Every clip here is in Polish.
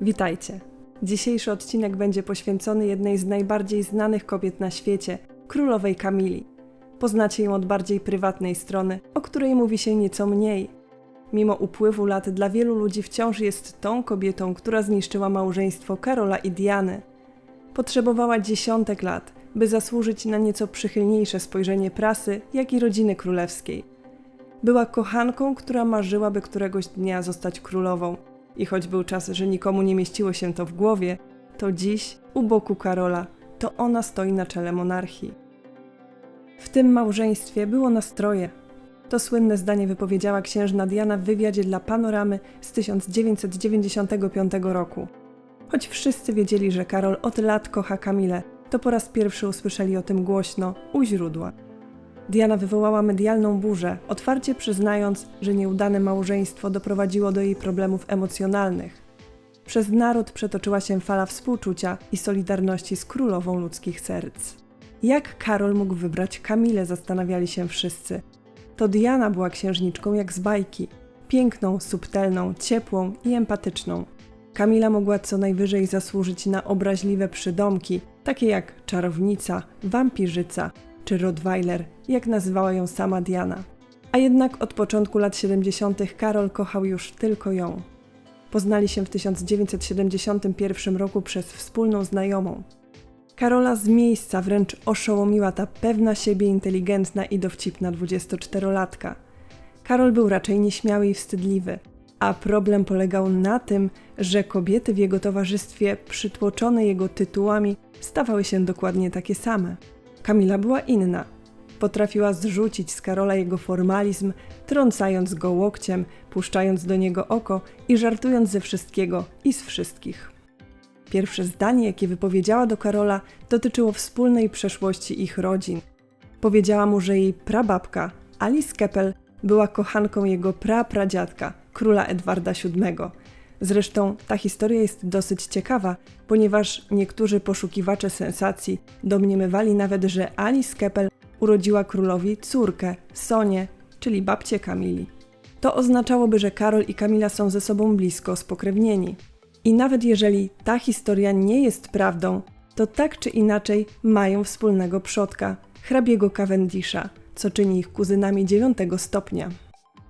Witajcie. Dzisiejszy odcinek będzie poświęcony jednej z najbardziej znanych kobiet na świecie, królowej Kamili. Poznacie ją od bardziej prywatnej strony, o której mówi się nieco mniej. Mimo upływu lat dla wielu ludzi wciąż jest tą kobietą, która zniszczyła małżeństwo Karola i Diany. Potrzebowała dziesiątek lat, by zasłużyć na nieco przychylniejsze spojrzenie prasy, jak i rodziny królewskiej. Była kochanką, która marzyłaby któregoś dnia zostać królową. I choć był czas, że nikomu nie mieściło się to w głowie, to dziś, u boku Karola, to ona stoi na czele monarchii. W tym małżeństwie było nastroje. To słynne zdanie wypowiedziała księżna Diana w wywiadzie dla Panoramy z 1995 roku. Choć wszyscy wiedzieli, że Karol od lat kocha Kamilę, to po raz pierwszy usłyszeli o tym głośno, u źródła. Diana wywołała medialną burzę, otwarcie przyznając, że nieudane małżeństwo doprowadziło do jej problemów emocjonalnych. Przez naród przetoczyła się fala współczucia i solidarności z królową ludzkich serc. Jak Karol mógł wybrać Kamilę, zastanawiali się wszyscy. To Diana była księżniczką jak z bajki. Piękną, subtelną, ciepłą i empatyczną. Kamila mogła co najwyżej zasłużyć na obraźliwe przydomki, takie jak czarownica, wampirzyca czy Rottweiler, jak nazywała ją sama Diana. A jednak od początku lat 70. Karol kochał już tylko ją. Poznali się w 1971 roku przez wspólną znajomą. Karola z miejsca wręcz oszołomiła ta pewna siebie inteligentna i dowcipna 24-latka. Karol był raczej nieśmiały i wstydliwy, a problem polegał na tym, że kobiety w jego towarzystwie, przytłoczone jego tytułami, stawały się dokładnie takie same. Kamila była inna. Potrafiła zrzucić z Karola jego formalizm, trącając go łokciem, puszczając do niego oko i żartując ze wszystkiego i z wszystkich. Pierwsze zdanie, jakie wypowiedziała do Karola, dotyczyło wspólnej przeszłości ich rodzin. Powiedziała mu, że jej prababka, Alice Keppel, była kochanką jego prapradziadka, króla Edwarda VII. Zresztą ta historia jest dosyć ciekawa, ponieważ niektórzy poszukiwacze sensacji domniemywali nawet, że Alice Keppel urodziła królowi córkę, Sonię, czyli babcię Kamili. To oznaczałoby, że Karol i Kamila są ze sobą blisko spokrewnieni. I nawet jeżeli ta historia nie jest prawdą, to tak czy inaczej mają wspólnego przodka, hrabiego Cavendisha, co czyni ich kuzynami dziewiątego stopnia.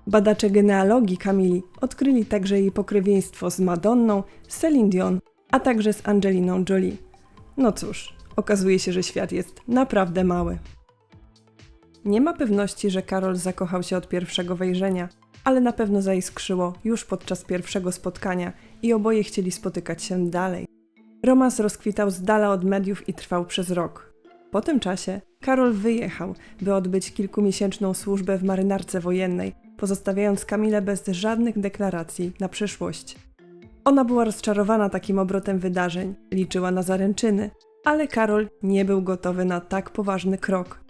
Badacze genealogii Kamili odkryli także jej pokrewieństwo z Madonną, Celine Dion, a także z Angeliną Jolie. No cóż, okazuje się, że świat jest naprawdę mały. Nie ma pewności, że Karol zakochał się od pierwszego wejrzenia, ale na pewno zaiskrzyło już podczas pierwszego spotkania i oboje chcieli spotykać się dalej. Romans rozkwitał z dala od mediów i trwał przez rok. Po tym czasie Karol wyjechał, by odbyć kilkumiesięczną służbę w marynarce wojennej, pozostawiając Kamilę bez żadnych deklaracji na przyszłość. Ona była rozczarowana takim obrotem wydarzeń, liczyła na zaręczyny, ale Karol nie był gotowy na tak poważny krok.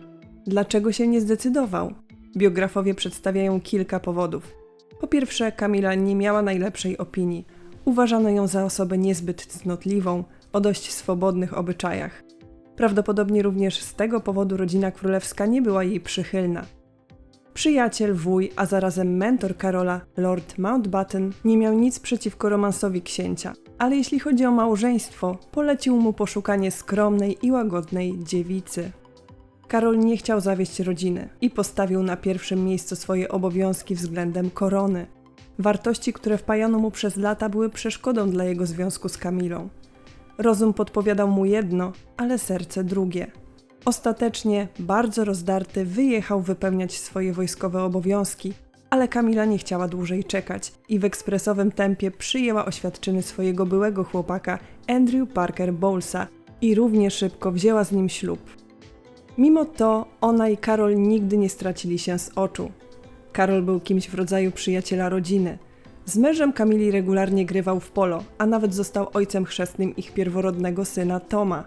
Dlaczego się nie zdecydował? Biografowie przedstawiają kilka powodów. Po pierwsze, Kamila nie miała najlepszej opinii. Uważano ją za osobę niezbyt cnotliwą, o dość swobodnych obyczajach. Prawdopodobnie również z tego powodu rodzina królewska nie była jej przychylna. Przyjaciel, wuj, a zarazem mentor Karola, Lord Mountbatten, nie miał nic przeciwko romansowi księcia, ale jeśli chodzi o małżeństwo, polecił mu poszukanie skromnej i łagodnej dziewicy. Karol nie chciał zawieść rodziny i postawił na pierwszym miejscu swoje obowiązki względem korony. Wartości, które wpajano mu przez lata, były przeszkodą dla jego związku z Kamilą. Rozum podpowiadał mu jedno, ale serce drugie. Ostatecznie, bardzo rozdarty, wyjechał wypełniać swoje wojskowe obowiązki, ale Kamila nie chciała dłużej czekać i w ekspresowym tempie przyjęła oświadczyny swojego byłego chłopaka Andrew Parker Bowlesa i równie szybko wzięła z nim ślub. Mimo to ona i Karol nigdy nie stracili się z oczu. Karol był kimś w rodzaju przyjaciela rodziny. Z mężem Kamili regularnie grywał w polo, a nawet został ojcem chrzestnym ich pierworodnego syna Toma.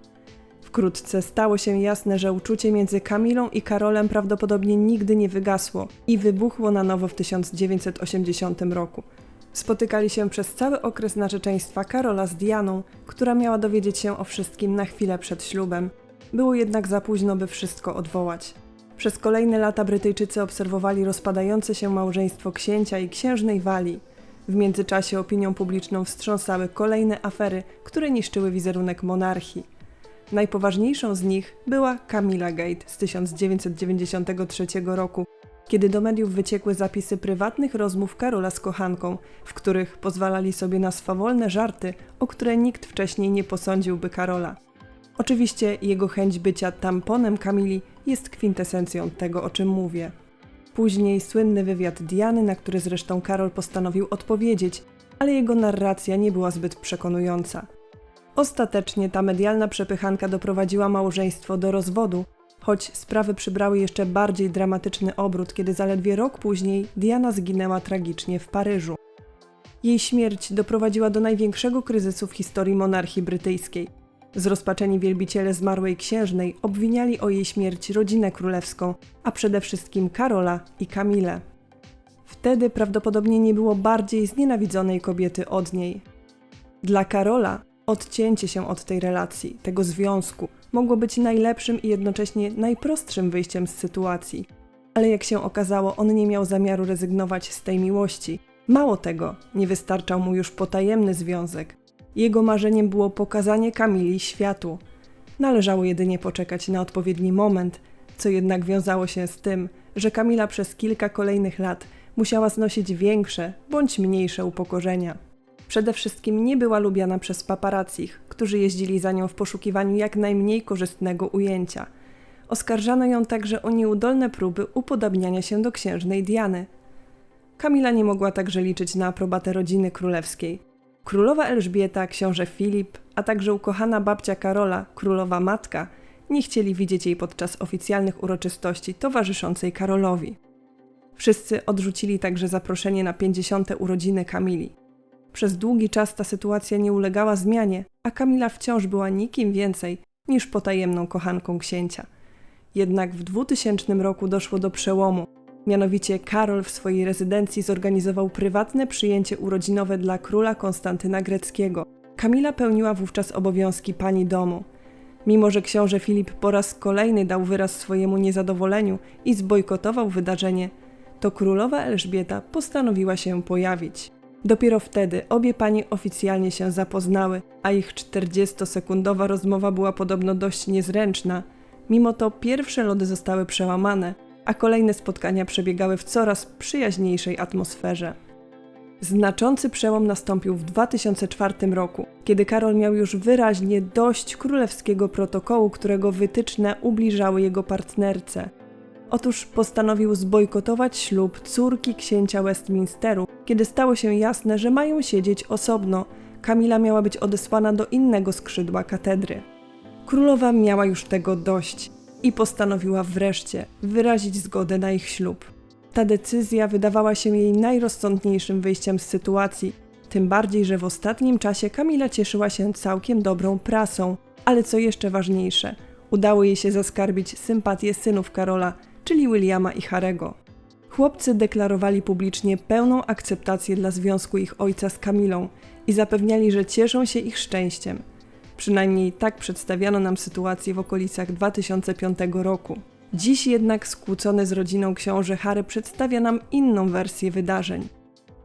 Wkrótce stało się jasne, że uczucie między Kamilą i Karolem prawdopodobnie nigdy nie wygasło i wybuchło na nowo w 1980 roku. Spotykali się przez cały okres narzeczeństwa Karola z Dianą, która miała dowiedzieć się o wszystkim na chwilę przed ślubem. Było jednak za późno, by wszystko odwołać. Przez kolejne lata Brytyjczycy obserwowali rozpadające się małżeństwo księcia i księżnej Walii. W międzyczasie opinią publiczną wstrząsały kolejne afery, które niszczyły wizerunek monarchii. Najpoważniejszą z nich była Camilla Gate z 1993 roku, kiedy do mediów wyciekły zapisy prywatnych rozmów Karola z kochanką, w których pozwalali sobie na swawolne żarty, o które nikt wcześniej nie posądziłby Karola. Oczywiście jego chęć bycia tamponem Kamili jest kwintesencją tego, o czym mówię. Później słynny wywiad Diany, na który zresztą Karol postanowił odpowiedzieć, ale jego narracja nie była zbyt przekonująca. Ostatecznie ta medialna przepychanka doprowadziła małżeństwo do rozwodu, choć sprawy przybrały jeszcze bardziej dramatyczny obrót, kiedy zaledwie rok później Diana zginęła tragicznie w Paryżu. Jej śmierć doprowadziła do największego kryzysu w historii monarchii brytyjskiej. Zrozpaczeni wielbiciele zmarłej księżnej obwiniali o jej śmierć rodzinę królewską, a przede wszystkim Karola i Kamilę. Wtedy prawdopodobnie nie było bardziej znienawidzonej kobiety od niej. Dla Karola odcięcie się od tej relacji, tego związku, mogło być najlepszym i jednocześnie najprostszym wyjściem z sytuacji. Ale jak się okazało, on nie miał zamiaru rezygnować z tej miłości. Mało tego, nie wystarczał mu już potajemny związek. Jego marzeniem było pokazanie Kamili światu. Należało jedynie poczekać na odpowiedni moment, co jednak wiązało się z tym, że Kamila przez kilka kolejnych lat musiała znosić większe bądź mniejsze upokorzenia. Przede wszystkim nie była lubiana przez paparazzich, którzy jeździli za nią w poszukiwaniu jak najmniej korzystnego ujęcia. Oskarżano ją także o nieudolne próby upodabniania się do księżnej Diany. Kamila nie mogła także liczyć na aprobatę rodziny królewskiej. Królowa Elżbieta, książę Filip, a także ukochana babcia Karola, królowa matka, nie chcieli widzieć jej podczas oficjalnych uroczystości towarzyszącej Karolowi. Wszyscy odrzucili także zaproszenie na 50. urodziny Kamili. Przez długi czas ta sytuacja nie ulegała zmianie, a Kamila wciąż była nikim więcej niż potajemną kochanką księcia. Jednak w 2000 roku doszło do przełomu. Mianowicie Karol w swojej rezydencji zorganizował prywatne przyjęcie urodzinowe dla króla Konstantyna Greckiego. Kamila pełniła wówczas obowiązki pani domu. Mimo, że książę Filip po raz kolejny dał wyraz swojemu niezadowoleniu i zbojkotował wydarzenie, to królowa Elżbieta postanowiła się pojawić. Dopiero wtedy obie panie oficjalnie się zapoznały, a ich 40-sekundowa rozmowa była podobno dość niezręczna. Mimo to pierwsze lody zostały przełamane, a kolejne spotkania przebiegały w coraz przyjaźniejszej atmosferze. Znaczący przełom nastąpił w 2004 roku, kiedy Karol miał już wyraźnie dość królewskiego protokołu, którego wytyczne ubliżały jego partnerce. Otóż postanowił zbojkotować ślub córki księcia Westminsteru, kiedy stało się jasne, że mają siedzieć osobno. Kamila miała być odesłana do innego skrzydła katedry. Królowa miała już tego dość i postanowiła wreszcie wyrazić zgodę na ich ślub. Ta decyzja wydawała się jej najrozsądniejszym wyjściem z sytuacji, tym bardziej, że w ostatnim czasie Kamila cieszyła się całkiem dobrą prasą, ale co jeszcze ważniejsze, udało jej się zaskarbić sympatię synów Karola, czyli Williama i Harego. Chłopcy deklarowali publicznie pełną akceptację dla związku ich ojca z Kamilą i zapewniali, że cieszą się ich szczęściem. Przynajmniej tak przedstawiano nam sytuację w okolicach 2005 roku. Dziś jednak skłócony z rodziną książę Harry przedstawia nam inną wersję wydarzeń.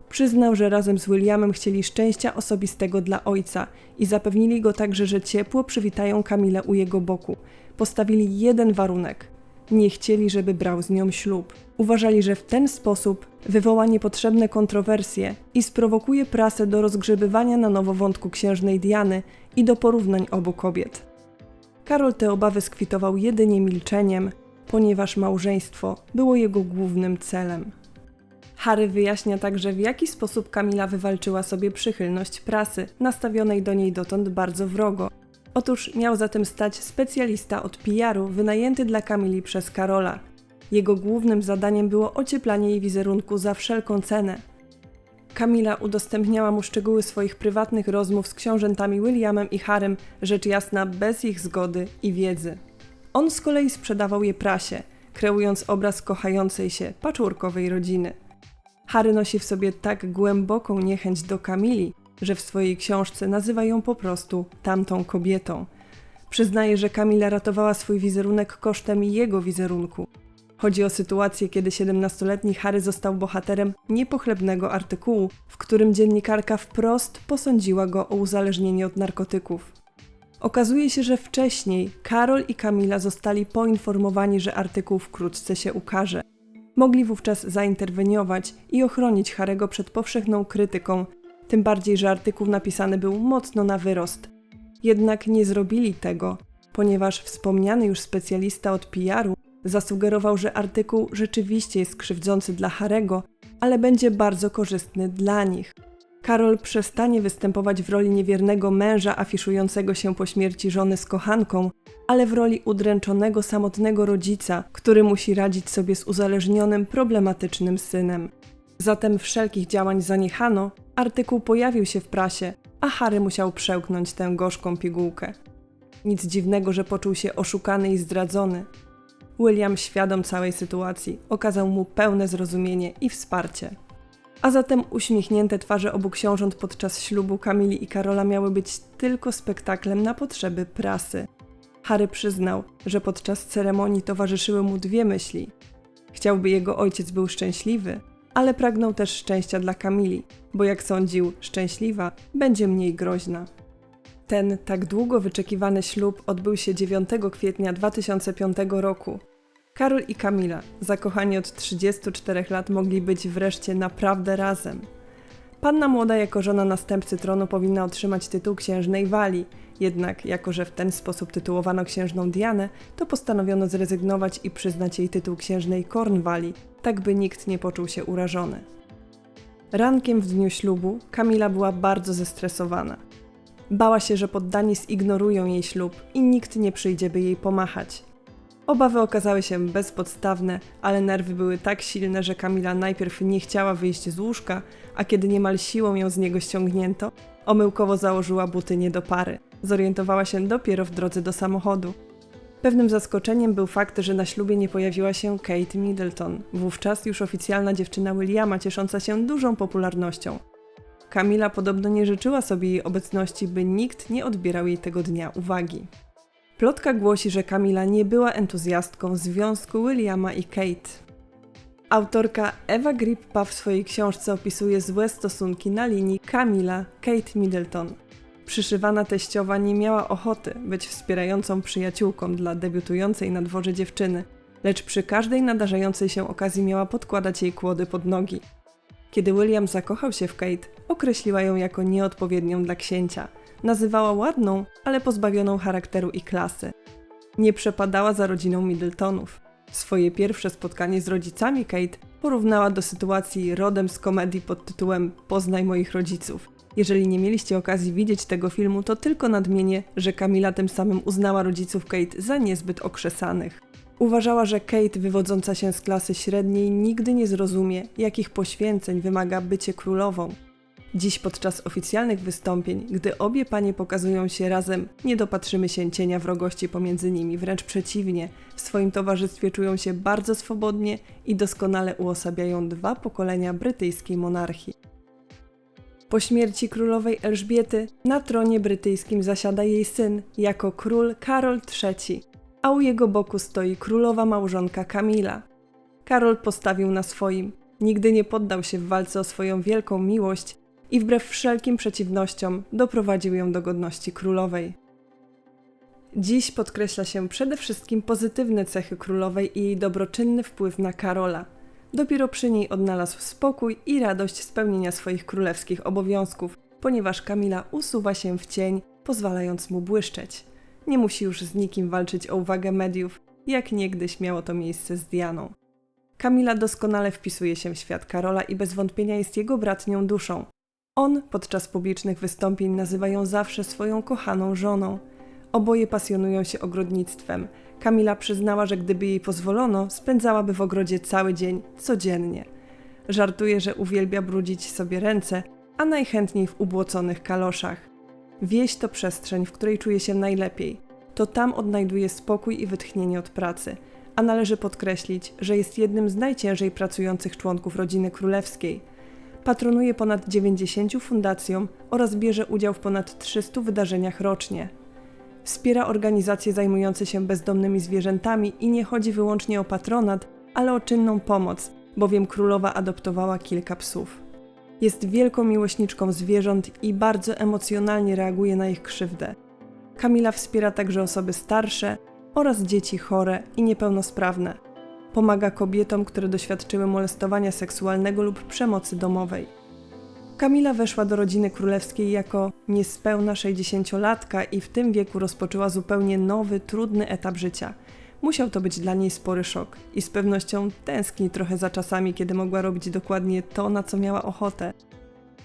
Przyznał, że razem z Williamem chcieli szczęścia osobistego dla ojca i zapewnili go także, że ciepło przywitają Kamilę u jego boku. Postawili jeden warunek: nie chcieli, żeby brał z nią ślub. Uważali, że w ten sposób wywoła niepotrzebne kontrowersje i sprowokuje prasę do rozgrzebywania na nowo wątku księżnej Diany i do porównań obu kobiet. Karol te obawy skwitował jedynie milczeniem, ponieważ małżeństwo było jego głównym celem. Harry wyjaśnia także, w jaki sposób Kamila wywalczyła sobie przychylność prasy, nastawionej do niej dotąd bardzo wrogo, Otóż miał zatem stać specjalista od PR-u wynajęty dla Kamili przez Karola. Jego głównym zadaniem było ocieplanie jej wizerunku za wszelką cenę. Kamila udostępniała mu szczegóły swoich prywatnych rozmów z książętami Williamem i Harem, rzecz jasna bez ich zgody i wiedzy. On z kolei sprzedawał je prasie, kreując obraz kochającej się, paczurkowej rodziny. Harry nosi w sobie tak głęboką niechęć do Kamili, że w swojej książce nazywa ją po prostu tamtą kobietą. Przyznaje, że Kamila ratowała swój wizerunek kosztem jego wizerunku. Chodzi o sytuację, kiedy 17-letni Harry został bohaterem niepochlebnego artykułu, w którym dziennikarka wprost posądziła go o uzależnienie od narkotyków. Okazuje się, że wcześniej Karol i Kamila zostali poinformowani, że artykuł wkrótce się ukaże. Mogli wówczas zainterweniować i ochronić Harego przed powszechną krytyką, tym bardziej, że artykuł napisany był mocno na wyrost. Jednak nie zrobili tego, ponieważ wspomniany już specjalista od PR-u zasugerował, że artykuł rzeczywiście jest krzywdzący dla Harego, ale będzie bardzo korzystny dla nich. Karol przestanie występować w roli niewiernego męża afiszującego się po śmierci żony z kochanką, ale w roli udręczonego, samotnego rodzica, który musi radzić sobie z uzależnionym, problematycznym synem. Zatem wszelkich działań zaniechano, artykuł pojawił się w prasie, a Harry musiał przełknąć tę gorzką pigułkę. Nic dziwnego, że poczuł się oszukany i zdradzony. William, świadom całej sytuacji, okazał mu pełne zrozumienie i wsparcie. A zatem uśmiechnięte twarze obu książąt podczas ślubu Kamili i Karola miały być tylko spektaklem na potrzeby prasy. Harry przyznał, że podczas ceremonii towarzyszyły mu dwie myśli. Chciałby jego ojciec był szczęśliwy, ale pragnął też szczęścia dla Kamili, bo jak sądził, szczęśliwa będzie mniej groźna. Ten tak długo wyczekiwany ślub odbył się 9 kwietnia 2005 roku. Karol i Kamila, zakochani od 34 lat, mogli być wreszcie naprawdę razem. Panna młoda jako żona następcy tronu powinna otrzymać tytuł księżnej Walii, jednak jako że w ten sposób tytułowano księżną Dianę, to postanowiono zrezygnować i przyznać jej tytuł księżnej Cornwalii, tak by nikt nie poczuł się urażony. Rankiem w dniu ślubu Kamila była bardzo zestresowana. Bała się, że poddani zignorują jej ślub i nikt nie przyjdzie, by jej pomachać. Obawy okazały się bezpodstawne, ale nerwy były tak silne, że Kamila najpierw nie chciała wyjść z łóżka, a kiedy niemal siłą ją z niego ściągnięto, omyłkowo założyła buty nie do pary. Zorientowała się dopiero w drodze do samochodu. Pewnym zaskoczeniem był fakt, że na ślubie nie pojawiła się Kate Middleton, wówczas już oficjalna dziewczyna Williama ciesząca się dużą popularnością. Kamila podobno nie życzyła sobie jej obecności, by nikt nie odbierał jej tego dnia uwagi. Plotka głosi, że Kamila nie była entuzjastką związku Williama i Kate. Autorka Ewa Grippa w swojej książce opisuje złe stosunki na linii Kamila-Kate Middleton. Przyszywana teściowa nie miała ochoty być wspierającą przyjaciółką dla debiutującej na dworze dziewczyny, lecz przy każdej nadarzającej się okazji miała podkładać jej kłody pod nogi. Kiedy William zakochał się w Kate, określiła ją jako nieodpowiednią dla księcia. Nazywała ładną, ale pozbawioną charakteru i klasy. Nie przepadała za rodziną Middletonów. Swoje pierwsze spotkanie z rodzicami Kate porównała do sytuacji rodem z komedii pod tytułem Poznaj moich rodziców. Jeżeli nie mieliście okazji widzieć tego filmu, to tylko nadmienię, że Kamila tym samym uznała rodziców Kate za niezbyt okrzesanych. Uważała, że Kate, wywodząca się z klasy średniej, nigdy nie zrozumie, jakich poświęceń wymaga bycie królową. Dziś podczas oficjalnych wystąpień, gdy obie panie pokazują się razem, nie dopatrzymy się cienia wrogości pomiędzy nimi, wręcz przeciwnie, w swoim towarzystwie czują się bardzo swobodnie i doskonale uosabiają dwa pokolenia brytyjskiej monarchii. Po śmierci królowej Elżbiety na tronie brytyjskim zasiada jej syn jako król Karol III, a u jego boku stoi królowa małżonka Kamila. Karol postawił na swoim, nigdy nie poddał się w walce o swoją wielką miłość i wbrew wszelkim przeciwnościom doprowadził ją do godności królowej. Dziś podkreśla się przede wszystkim pozytywne cechy królowej i jej dobroczynny wpływ na Karola. Dopiero przy niej odnalazł spokój i radość spełnienia swoich królewskich obowiązków, ponieważ Kamila usuwa się w cień, pozwalając mu błyszczeć. Nie musi już z nikim walczyć o uwagę mediów, jak niegdyś miało to miejsce z Dianą. Kamila doskonale wpisuje się w świat Karola i bez wątpienia jest jego bratnią duszą. On podczas publicznych wystąpień nazywa ją zawsze swoją kochaną żoną. Oboje pasjonują się ogrodnictwem. Kamila przyznała, że gdyby jej pozwolono, spędzałaby w ogrodzie cały dzień, codziennie. Żartuje, że uwielbia brudzić sobie ręce, a najchętniej w ubłoconych kaloszach. Wieś to przestrzeń, w której czuje się najlepiej. To tam odnajduje spokój i wytchnienie od pracy, a należy podkreślić, że jest jednym z najciężej pracujących członków rodziny królewskiej. Patronuje ponad 90 fundacjom oraz bierze udział w ponad 300 wydarzeniach rocznie. Wspiera organizacje zajmujące się bezdomnymi zwierzętami i nie chodzi wyłącznie o patronat, ale o czynną pomoc, bowiem królowa adoptowała kilka psów. Jest wielką miłośniczką zwierząt i bardzo emocjonalnie reaguje na ich krzywdę. Kamila wspiera także osoby starsze oraz dzieci chore i niepełnosprawne. Pomaga kobietom, które doświadczyły molestowania seksualnego lub przemocy domowej. Kamila weszła do rodziny królewskiej jako niespełna 60-latka i w tym wieku rozpoczęła zupełnie nowy, trudny etap życia. Musiał to być dla niej spory szok i z pewnością tęskni trochę za czasami, kiedy mogła robić dokładnie to, na co miała ochotę.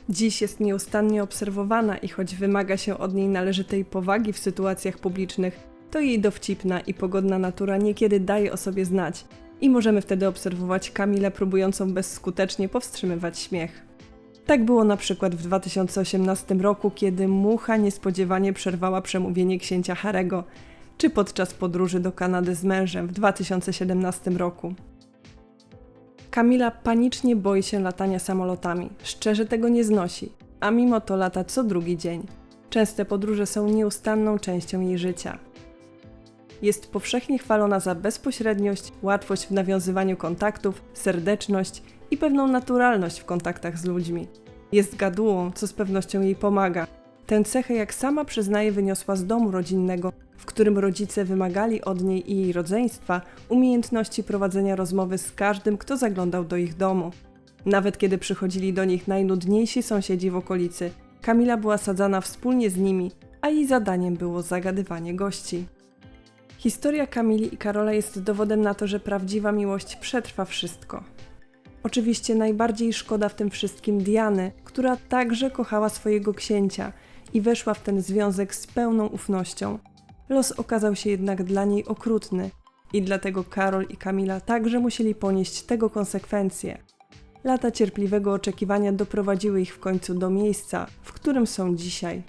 Dziś jest nieustannie obserwowana i choć wymaga się od niej należytej powagi w sytuacjach publicznych, to jej dowcipna i pogodna natura niekiedy daje o sobie znać i możemy wtedy obserwować Kamilę próbującą bezskutecznie powstrzymywać śmiech. Tak było na przykład w 2018 roku, kiedy mucha niespodziewanie przerwała przemówienie księcia Harego, czy podczas podróży do Kanady z mężem w 2017 roku. Kamila panicznie boi się latania samolotami, szczerze tego nie znosi, a mimo to lata co drugi dzień. Częste podróże są nieustanną częścią jej życia. Jest powszechnie chwalona za bezpośredniość, łatwość w nawiązywaniu kontaktów, serdeczność i pewną naturalność w kontaktach z ludźmi. Jest gadułą, co z pewnością jej pomaga. Tę cechę, jak sama przyznaje, wyniosła z domu rodzinnego, w którym rodzice wymagali od niej i jej rodzeństwa umiejętności prowadzenia rozmowy z każdym, kto zaglądał do ich domu. Nawet kiedy przychodzili do nich najnudniejsi sąsiedzi w okolicy, Kamila była sadzana wspólnie z nimi, a jej zadaniem było zagadywanie gości. Historia Kamili i Karola jest dowodem na to, że prawdziwa miłość przetrwa wszystko. Oczywiście najbardziej szkoda w tym wszystkim Diany, która także kochała swojego księcia i weszła w ten związek z pełną ufnością. Los okazał się jednak dla niej okrutny i dlatego Karol i Kamila także musieli ponieść tego konsekwencje. Lata cierpliwego oczekiwania doprowadziły ich w końcu do miejsca, w którym są dzisiaj.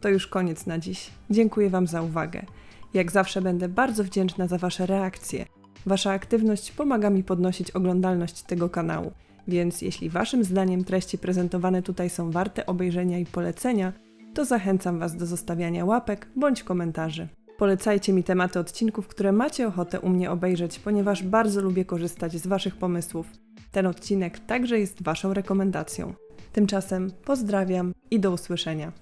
To już koniec na dziś. Dziękuję Wam za uwagę. Jak zawsze będę bardzo wdzięczna za Wasze reakcje. Wasza aktywność pomaga mi podnosić oglądalność tego kanału, więc jeśli Waszym zdaniem treści prezentowane tutaj są warte obejrzenia i polecenia, to zachęcam Was do zostawiania łapek bądź komentarzy. Polecajcie mi tematy odcinków, które macie ochotę u mnie obejrzeć, ponieważ bardzo lubię korzystać z Waszych pomysłów. Ten odcinek także jest Waszą rekomendacją. Tymczasem pozdrawiam i do usłyszenia.